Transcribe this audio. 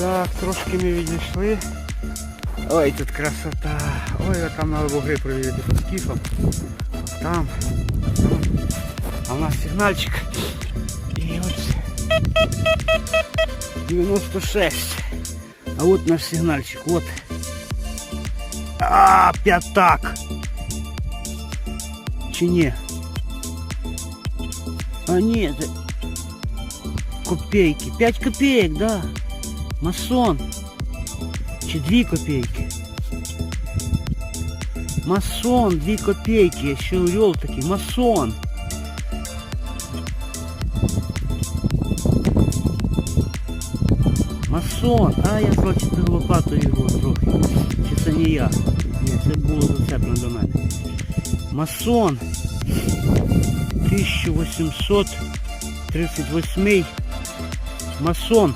Так, трошки ми відійшли. Ой, тут красота. Ой, а там надо бугри провірити по скіфам. Там, там. А у нас сигнальчик. І ось 96. А от наш сигнальчик, от. А, п'ятак. Чи ні? А ні, це копейки. 5 копеек, да. Масон. Чи 2 копейки? Масон, 2 копейки. Я ще урел такий. Масон. Масон. А, я значить лопатою його трохи. Чи не я? Ні, це було зацеплено до мене. Масон. 1838 масон